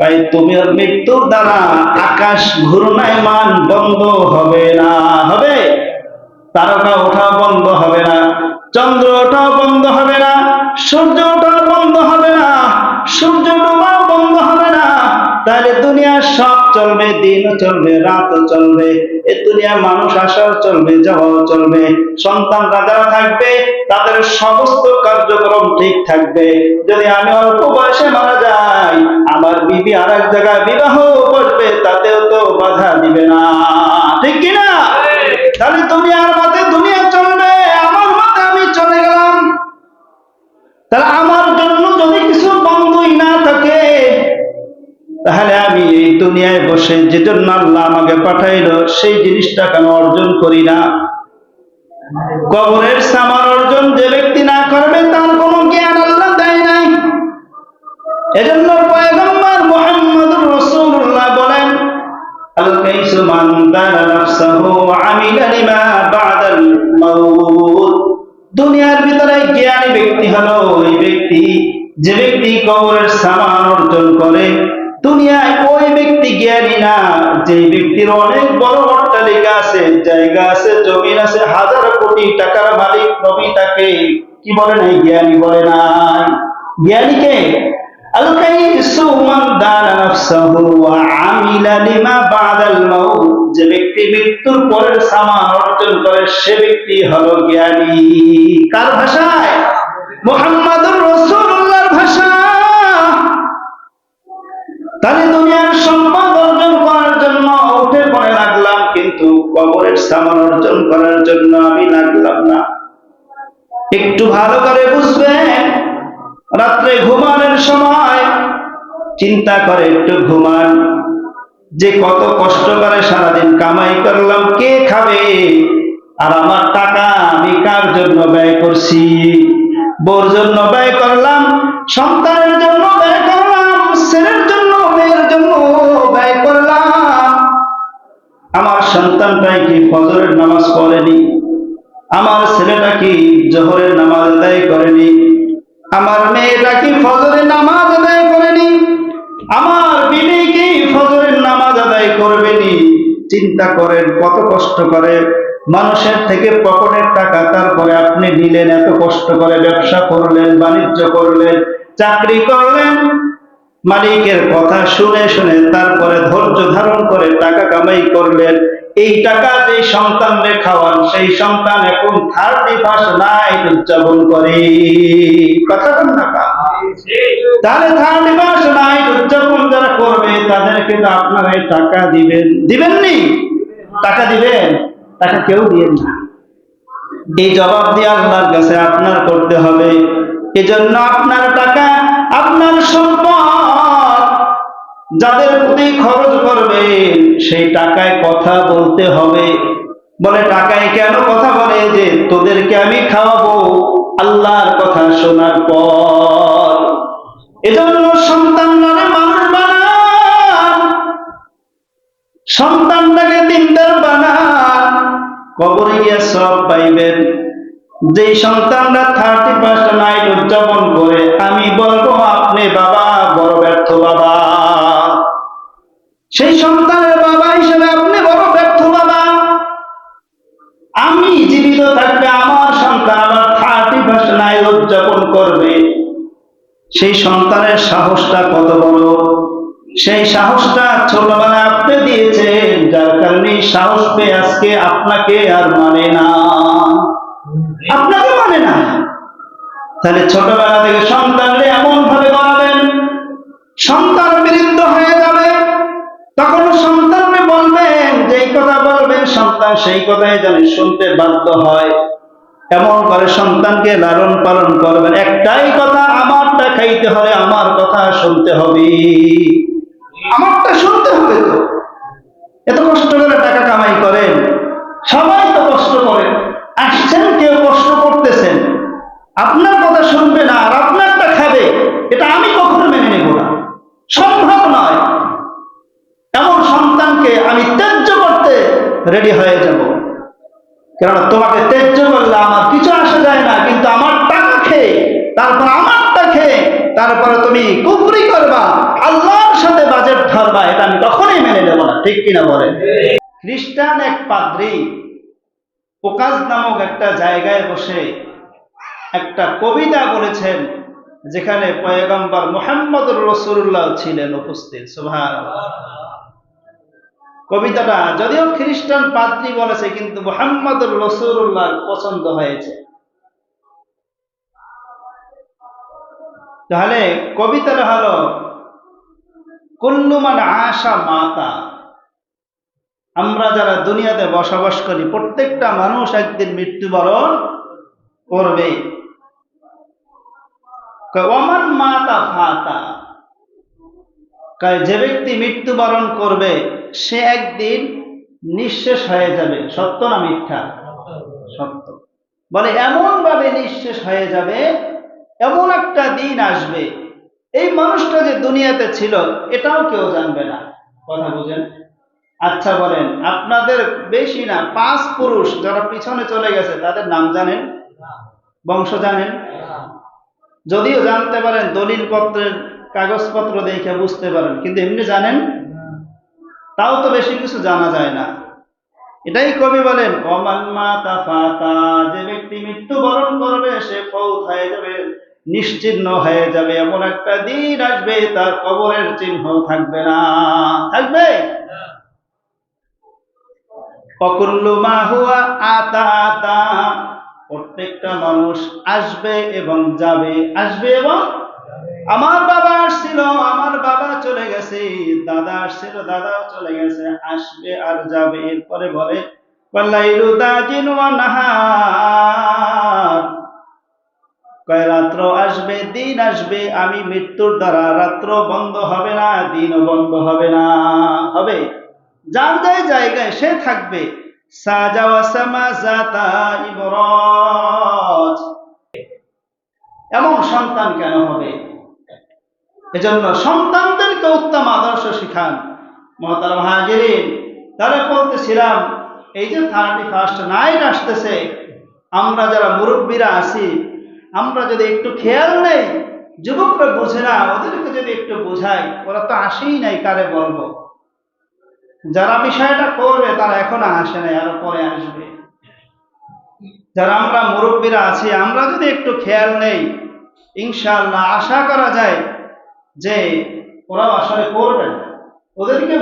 তাই তোমার মৃত্যুর দ্বারা আকাশ ঘূর্ণায়মান বন্ধ হবে না, হবে? তারকা ওঠা বন্ধ হবে না, চন্দ্র ওঠা বন্ধ হবে না, সূর্য ওঠা বন্ধ হবে না, সূর্য ডোবা বন্ধ হবে না। তাহলে দুনিয়ার সব চলবে দিনও চলবে রাতও চলবে, এ দুনিয়ার মানুষ আসাও চলবে যাওয়াও চলবে সন্তানরা যারা থাকবে, তাদের সমস্ত কার্যক্রম ঠিক থাকবে। যদি আমি অল্প বয়সে মারা যাই বিবি আর এক জায়গায় বিবাহ করবে, তাতেও তো বাধা দিবে না। ঠিক কিনা? তাহলে দুনিয়ার মতে দুনিয়া চলবে, আমার মতে আমি চলে গেলাম। তাহলে আমার জন্য যদি কিছু বন্ধুই না থাকে, তাহলে আমি এই দুনিয়ায় বসে যে জন্য আল্লাহ আমাকে পাঠাইলো, সেই জিনিসটা কেন অর্জন করি না? কবরের সামার অর্জন যে ব্যক্তি না করবে, তার কোনো জ্ঞান আল্লাহ দেয় নাই। এজন্য ওয়া আমিলা বাদাল মাউত। দুনিয়ার ভিতরে জ্ঞানী ব্যক্তি হলো ওই ব্যক্তি, যে ব্যক্তি কবরের সামান অর্জন করে। দুনিয়ায় ওই ব্যক্তি জ্ঞানী না, যে ব্যক্তির অনেক বড় অট্টালিকা আছে, জায়গা আছে, জমিন আছে, হাজার কোটি টাকার মালিক নবী তাকে কি বলে নাই? জ্ঞানী বলে নাই। জ্ঞানীকে আল-কাইসু মান দানা আমিলা লিমা বাদাল মাউত। ব্যক্তি মৃত্যুর পরের সামান অর্জন করে সে ব্যক্তি হলো জ্ঞানী। কার ভাষায়? মুহাম্মাদুর রাসূলুল্লাহর ভাষা তাহলে দুনিয়ার সম্পদ অর্জন করার জন্য উঠে পড়ে লাগলাম, কিন্তু কবরের সামান অর্জন করার জন্য আমি লাগলাম না। একটু ভালো করে বুঝবেন, রাত্রে ঘুমানোর সময় চিন্তা করে, একটু ঘুমান। যে কত কষ্ট করে সারাদিন কামাই করলাম, কে খাবে? আর আমার টাকা আমি কার জন্য ব্যয় করছি? বোর জন্য ব্যয় করলাম, সন্তানের জন্য ব্যয় করলাম, ছেলের জন্য, মেয়ের জন্য ব্যয় করলাম। আমার সন্তানটাই কি ফজরের নামাজ পড়েনি? আমার ছেলেটা কি জোহরের নামাজ আদায় করেনি? আমার মেয়েটা কি ফজরের নামাজ আদায় করেনি? আমার করবেনি চিন্তা করেন কত কষ্ট করে। মানুষের থেকে পকেটের টাকা তারপরে আপনি নিলেন এত কষ্ট করে ব্যবসা করলেন বাণিজ্য করলেন চাকরি করলেন। মালিকের কথা শুনে শুনে তারপরে ধৈর্য ধারণ করে টাকা কামাই করলেন। এই টাকা যে সন্তানরে খাওয়ান সেই সন্তান এখন থার্টি ফার্স্ট নাইট উদযাপন করে। কথা বল না? তাহলে থার্টি তাদেরকে তো আপনারা এই টাকা দিবেন। দিবেননি? টাকা দিবেন? টাকা কেউ দিবেন না। এই জবাব দিয়ে আল্লাহর কাছে আপনার করতে হবে। এজন্য আপনার টাকা, আপনার সম্পদ, যাদের প্রতি খরচ করবে, সেই টাকায় কথা বলতে হবে। বলে, টাকায় কেন কথা বলে যে তোদেরকে আমি খাওয়াবো? আল্লাহর কথা শোনার পর। এজন্য পাইবেন। যে সন্তানরা থার্টি ফার্স্ট নাইট উদযাপন করে, আমি বলব, আপনি বাবা, বড় ব্যর্থ বাবা। সেই সন্তানের বাবা হিসেবে আপনি বড় ব্যর্থ বাবা। আমি জীবিত থাকবে আমার সন্তান আমার থার্টি ফার্স্ট নাইট উদযাপন করবে। সেই সন্তানের সাহসটা কত বড়? সেই সাহসটা ছোটবেলায় আপনি দিয়েছেন, যার কারণে সাহস পেয়ে আজকে আপনাকে আর মানে না। আপনাকে মানে না। তাহলে ছোটবেলা থেকে সন্তানরে এমন ভাবে বানাবেন, সন্তান বিরুদ্ধ হয়ে যাবে, তখন সন্তানকে বলবেন, যেই কথা বলবেন, সন্তান সেই কথাই যেন শুনতে বাধ্য হয়। এমন করে সন্তানকে লালন পালন করবেন। একটাই কথা, আমারটা খাইতে হলে আমার কথা শুনতে হবে আমারটা শুনতে তো? এত কষ্ট করে টাকা কামাই করেন। সবাই তো কষ্ট করেন আসছেন, কেউ কষ্ট করতেছেন। আপনার কথা শুনবে না আর আপনারটা খাবে। এটা আমি কখনো মেনে নেব না। সম্ভব নয়। এমন সন্তানকে আমি ত্যায্য করতে রেডি হয়ে যাব। কেননা তোমাকে ত্যায্য করলে আমার কিছু তারপর তুমি কুফরি করবা, আল্লাহর সাথে বাজেট ধরবা, এটা আমি কখনোই মেনে নেব না, ঠিক কিনা বলে? খ্রিস্টান এক পাদ্রী, পোকাজ নামক একটা জায়গায় বসে একটা কবিতা বলেছেন, যেখানে পয়গম্বর মোহাম্মদ রসুল্লাহ ছিলেন উপস্থিত সুভান কবিতাটা, যদিও খ্রিস্টান পাদ্রী বলেছে, কিন্তু মোহাম্মদ রসুল্লাহ পছন্দ হয়েছে। তাহলে কবিতাটা হলো, কুল্লুমান আশা মাতা। আমরা যারা দুনিয়াতে বসবাস করি, প্রত্যেকটা মানুষ একদিন মৃত্যুবরণ করবে। ওমান মাতা ফাতা। যে ব্যক্তি মৃত্যুবরণ করবে, সে একদিন নিঃশেষ হয়ে যাবে। সত্য না মিথ্যা? সত্য। বলে এমন ভাবে নিঃশেষ হয়ে যাবে এমন একটা দিন আসবে। এই মানুষটা যে দুনিয়াতে ছিল, এটাও কেউ জানবে না। কথা বুঝেন? আচ্ছা বলেন, আপনাদের বেশি না, পাঁচ পুরুষ যারা পিছনে চলে গেছে, তাদের নাম জানেন? বংশ জানেন? যদিও জানতে পারেন দলিল পত্রের কাগজপত্র দেখে বুঝতে পারেন, কিন্তু এমনি জানেন? তাও তো বেশি কিছু জানা যায় না। এটাই কবি বলেন অমান মাতা ফাতা যে ব্যক্তি মৃত্যুবরণ করবে, সে হয়ে যাবে। নিশ্চিহ্ন হয়ে যাবে, এমন একটা দিন আসবে, তার কবরের চিহ্ন থাকবে না। থাকবে? হুয়া আতা আতা। প্রত্যেকটা মানুষ আসবে এবং যাবে, আসবে এবং আমার বাবা আসছিল, আমার বাবা চলে গেছে, দাদা আসছিল, দাদাও চলে গেছে, আসবে আর যাবে। এরপরে বলে পাল্লাইলু দাজিন ওয়া কয়, রাত্র আসবে, দিন আসবে, আমি মৃত্যুর দ্বারা রাত্র বন্ধ হবে না, দিনও বন্ধ হবে না। হবে। যার যার জায়গায় সে থাকবে। এমন সন্তান কেন হবে? এজন্য সন্তানদেরকে উত্তম আদর্শ শিখান। মহতারাম হাজিরিন তারা বলতেছিলাম, এই যে থার্টি ফার্স্ট নাইট আসতেছে, আমরা যারা মুরব্বীরা আছি আমরা যদি একটু খেয়াল নেই, যুবকরা বুঝে না, ওদেরকে যদি একটু বোঝাই, ওরা তো আসেই নাই, কারে বলব? যারা বিষয়টা করবে, তারা এখনও আসে নাই, আরও পরে আসবে। যারা আমরা মুরব্বীরা আছি, আমরা যদি একটু খেয়াল নেই, ইনশাআল্লাহ আশা করা যায় যে ওরাও আসলে করবে ওদেরকে